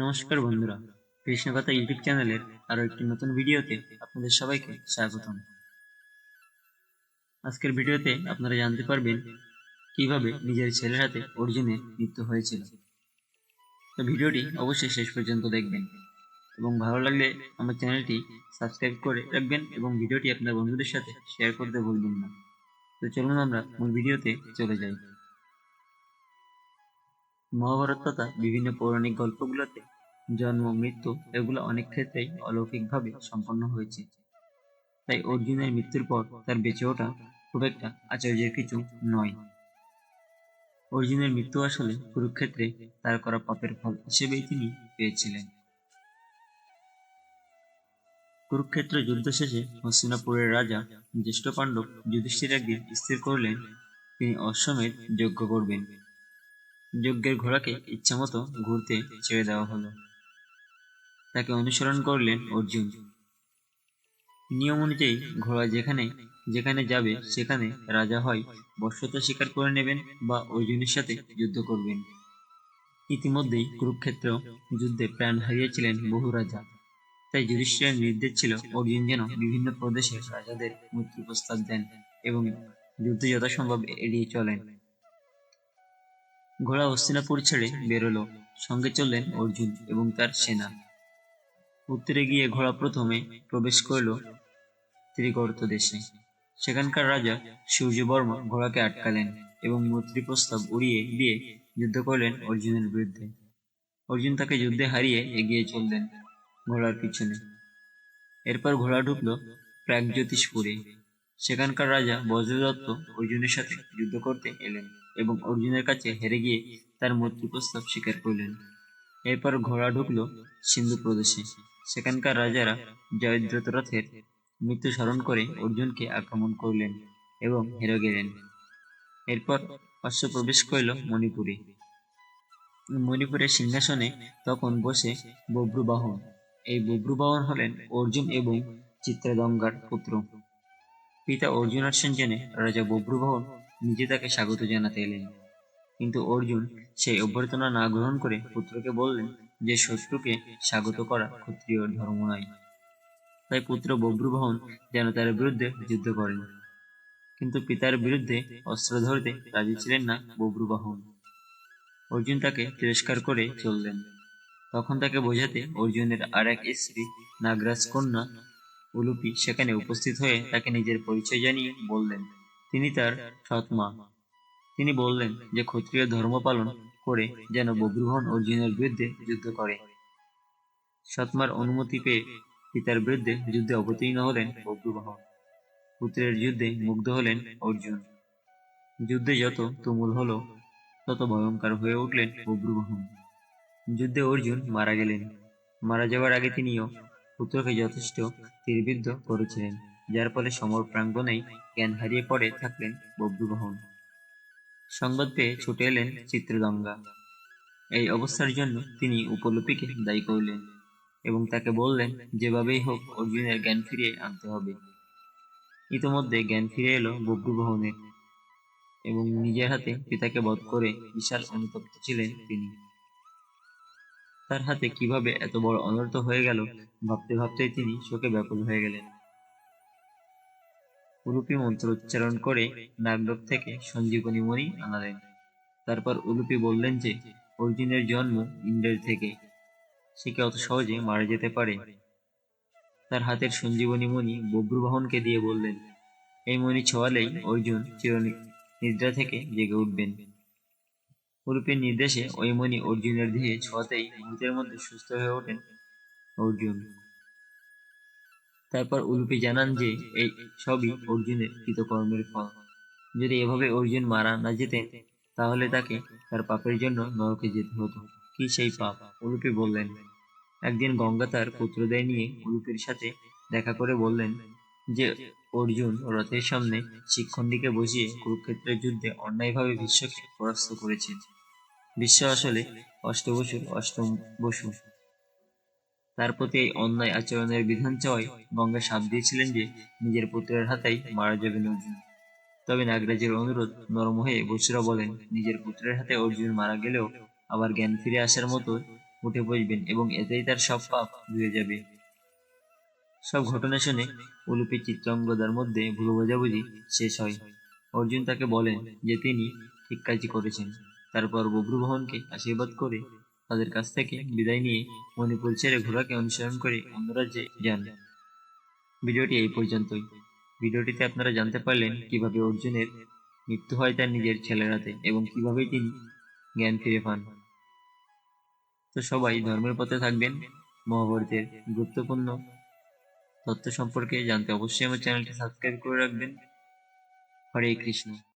নমস্কার বন্ধুরা, কৃষ্ণকথা ইউটিউব চ্যানেলের আরও একটি নতুন ভিডিওতে আপনাদের সবাইকে স্বাগতম। আজকের ভিডিওতে আপনারা জানতে পারবেন কীভাবে নিজের ছেলের হাতে অর্জুনের মৃত্যু হয়েছিল। তো ভিডিওটি অবশ্যই শেষ পর্যন্ত দেখবেন এবং ভালো লাগলে আমার চ্যানেলটি সাবস্ক্রাইব করে রাখবেন এবং ভিডিওটি আপনার বন্ধুদের সাথে শেয়ার করতে ভুলবেন না। তো চলুন আমরা মূল ভিডিওতে চলে যাই। মহাভারত তথা বিভিন্ন পৌরাণিক গল্পগুলোতে জন্ম, মৃত্যু এগুলো অনেক ক্ষেত্রেই অলৌকিকভাবে সম্পন্ন হয়েছে। তাই অর্জুনের মৃত্যুর পর তার বেঁচে ওঠা খুব একটা আশ্চর্যের কিছু নয়। অর্জুনের মৃত্যু আসলে কুরুক্ষেত্রে তার করা পাপের ফল হিসেবেই তিনি পেয়েছিলেন। কুরুক্ষেত্র যুদ্ধ শেষে হস্তিনাপুরের রাজা জ্যেষ্ঠ পাণ্ডব যুধিষ্ঠির একদিন স্থির করলেন, তিনি অশ্বমেধ যজ্ঞ করবেন। যজ্ঞের ঘোড়াকে ইচ্ছামতো ঘুরতে ছেড়ে দেওয়া হলো। তাকে অনুসরণ করলেন অর্জুন। নিয়ম অনুযায়ী ঘোড়া যেখানে যেখানে যাবে, সেখানে রাজা হয়, বর্ষতা স্বীকার করে নেবেন বা অর্জুনের সাথে যুদ্ধ করবেন। ইতিমধ্যেই কুরুক্ষেত্র যুদ্ধে প্রাণ হারিয়েছিলেন বহু রাজা। তাই যুধিষ্ঠিরের নির্দেশ ছিল অর্জুন যেন বিভিন্ন প্রদেশের রাজাদের মৃত্যু প্রস্তাব দেন এবং যুদ্ধ যথাসম্ভব এড়িয়ে চলেন। ঘোড়া হস্তিনাপুর ছেড়ে বেরোলো। সঙ্গে চললেন অর্জুন এবং তার সেনা। উত্তরে গিয়ে ঘোড়া প্রথমে প্রবেশ করল ত্রিগর্ত দেশে। সেখানকার রাজা সূর্যবর্মা ঘোড়াকে আটকালেন এবং মৈত্রী প্রস্তাব উড়িয়ে দিয়ে যুদ্ধ করলেন অর্জুনের বিরুদ্ধে। অর্জুন তাকে যুদ্ধে হারিয়ে এগিয়ে চললেন ঘোড়ার পিছনে। এরপর ঘোড়া ঢুকল প্রাগজ্যোতিষপুরে। সেখানকার রাজা বজ্রদত্ত অর্জুনের সাথে যুদ্ধ করতে এলেন। এবং অর্জুনের কাছে হেরে গিয়ে তার মৃত্যু প্রস্তাব স্বীকার করলেন। এরপর ঘোড়া ঢুকল সিন্ধু প্রদেশে। সেখানকার রাজারা জয়দ্রথ রথের মৃত্যু স্মরণ করে অর্জুনকে আক্রমণ করলেন এবং হেরে গেলেন। এরপর অশ্ব প্রবেশ করল মণিপুরে। মণিপুরের সিংহাসনে তখন বসে বব্রুবাহন এই বব্রুবাহন হলেন অর্জুন এবং চিত্রদঙ্গার পুত্র। পিতা অর্জুন আসেন জেনে রাজা বব্রুবাহন নিজে তাকে স্বাগত জানাতে এলেন। কিন্তু অর্জুন সেই অভ্যর্থনা না গ্রহণ করে পুত্রকে বললেন যে, শত্রুকে স্বাগত করা ক্ষত্রিয় ধর্ম নয়। তাই পুত্র বব্রুবহন যেন তার বিরুদ্ধে যুদ্ধ করেন। কিন্তু পিতার বিরুদ্ধে অস্ত্র ধরতে রাজি ছিলেন না বব্রুবাহন। অর্জুন তাকে তিরস্কার করে চললেন। তখন তাকে বোঝাতে অর্জুনের আর এক স্ত্রী নাগরাজ কন্যা উলুপি সেখানে উপস্থিত হয়ে তাকে নিজের পরিচয় জানিয়ে বললেন তিনি তার সৎ মা। তিনি বললেন যে, ক্ষত্রিয় ধর্ম পালন করে যেন বব্রুহন অর্জুনের বিরুদ্ধে যুদ্ধ করে। সৎমার অনুমতি পেয়ে পিতার বিরুদ্ধে যুদ্ধে অবতীর্ণ হলেন বব্রুবাহন পুত্রের যুদ্ধে মুগ্ধ হলেন অর্জুন। যুদ্ধে যত তুমুল হলো, তত ভয়ঙ্কর হয়ে উঠলেন বব্রুবাহন যুদ্ধে অর্জুন মারা গেলেন। মারা যাওয়ার আগে তিনিও পুত্রকে যথেষ্ট তীরবিদ্ধ করেছিলেন। যার ফলে সমর প্রাঙ্গণেই জ্ঞান হারিয়ে পড়ে থাকলেন বব্রুবাহন সংবাদ পেয়ে ছুটে এলেন চিত্রগঙ্গা। এই অবস্থার জন্য তিনি উপলপিকে দায়ী করলেন এবং তাকে বললেন, যেভাবেই হোক অর্জুনের জ্ঞান ফিরিয়ে আনতে হবে। ইতোমধ্যে জ্ঞান ফিরে এলো বব্রুবাহনের এবং নিজের হাতে পিতাকে বধ করে বিশাল অনুতপ্ত ছিলেন তিনি। তার হাতে কীভাবে এত বড় অনর্থ হয়ে গেল, ভাবতে ভাবতেই তিনি শোকে ব্যাকুল হয়ে গেলেন। উলুপি মন্ত্র উচ্চারণ করে নাগলোক থেকে সঞ্জীবনী মণি আনালেন। তারপর উলুপি বললেন যে, অর্জুনের জন্ম ইন্দ্রের থেকে। সে কি অত সহজে মারা যেতে পারে? তার হাতের সঞ্জীবনী মণি বব্রুবাহনকে দিয়ে বললেন, এই মণি ছোঁয়ালেই অর্জুন চির নিদ্রা থেকে জেগে উঠবেন। উলুপির নির্দেশে ওই মণি অর্জুনের দেহে ছোঁয়াতেই মুহূর্তের মধ্যে সুস্থ হয়ে ওঠেন অর্জুন। তারপর উলুপি জানান যে, এই সবই অর্জুনের কৃতকর্মের ফল। যদি এভাবে অর্জুন মারা না যেতেন, তাহলে তাকে তার পাপের জন্য নরকে যেতে হতো। কি সেই পাপ? উলুপি বললেন। একদিন গঙ্গা তার পুত্রদের নিয়ে উলুপির সাথে দেখা করে বললেন যে, অর্জুন রথের সামনে শিক্ষণটিকে বসিয়ে কুরুক্ষেত্রের যুদ্ধে অন্যায়ভাবে বিশ্বকে পরাস্ত করেছেন। বিশ্ব আসলে অষ্টবসুর অষ্টম বসু। তার প্রতি এই অন্যায় আচরণের বিধান চাওয়ায় গঙ্গা সাপ দিয়েছিলেন যে নিজের পুত্রের হাতেই মারা যাবেন অর্জুন তবে নাগরাজের অনুরোধ নরম হয়ে বসুরা বলেন, নিজের পুত্রের হাতে অর্জুন মারা গেলেও আবার জ্ঞান ফিরে আসার মতো উঠে বসবেন এবং এতেই তার সব পাপ ধুয়ে যাবে। সব ঘটনা শুনে উলুপি চিত্রাঙ্গদার মধ্যে ভুল বোঝাবুঝি শেষ হয়। অর্জুন তাকে বলেন যে তিনি ঠিক কাজই করেছেন। তারপর বব্রুবহনকে আশীর্বাদ করে তাদের কাছ থেকে বিদায় নিয়ে মণিপুর ছেড়ে ঘোড়াকে অনুসরণ করে অন্য রাজ্যে যান। ভিডিওটি এই পর্যন্তই। ভিডিওটিতে আপনারা জানতে পারলেন কীভাবে অর্জুনের মৃত্যু হয় তার নিজের ছেলের হাতে এবং কীভাবে তিনি জ্ঞান ফিরে পান। তো সবাই ধর্মের পথে থাকবেন। মহাভারতের গুরুত্বপূর্ণ তথ্য সম্পর্কে জানতে অবশ্যই আমার চ্যানেলটি সাবস্ক্রাইব করে রাখবেন। হরে কৃষ্ণ।